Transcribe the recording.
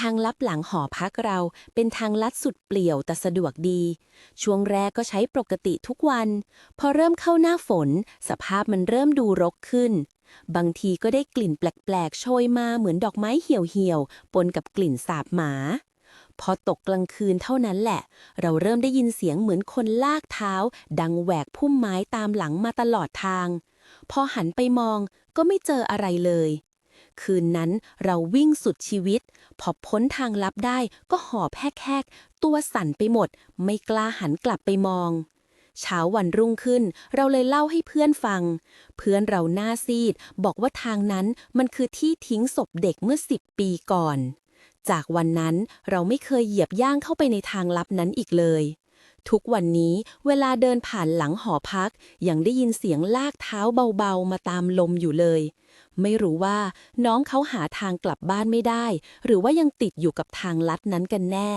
ทางลับหลังหอพักเราเป็นทางลัดสุดเปลี่ยวแต่สะดวกดี ช่วงแรกก็ใช้ปกติทุกวัน พอเริ่มเข้าหน้าฝน สภาพมันเริ่มดูรกขึ้น บางทีก็ได้กลิ่นแปลกๆโชยมาเหมือนดอกไม้เหี่ยวๆ ปนกับกลิ่นสาบหมา พอตกกลางคืนเท่านั้นแหละ เราเริ่มได้ยินเสียงเหมือนคนลากเท้า ดังแหวกพุ่มไม้ตามหลังมาตลอดทาง พอหันไปมองก็ไม่เจออะไรเลย คืนนั้นเราวิ่งสุดชีวิต พอพ้นทางลับได้ก็หอบแหกๆ ตัวสั่นไปหมด ไม่กล้าหันกลับไปมอง เช้าวันรุ่งขึ้น เราเลยเล่าให้เพื่อนฟัง เพื่อนเราหน้าซีด บอกว่าทางนั้นมันคือที่ทิ้งศพเด็กเมื่อสิบปีก่อน จากวันนั้นเราไม่เคยเหยียบย่างเข้าไปในทางลับนั้นอีกเลย ทุกวันนี้เวลาเดินผ่านหลังหอพัก ยังได้ยินเสียงลากเท้าเบาๆ มาตามลมอยู่เลย ไม่รู้ว่าน้องเขาหาทางกลับบ้านไม่ได้ หรือว่ายังติดอยู่กับทางลัดนั้นกันแน่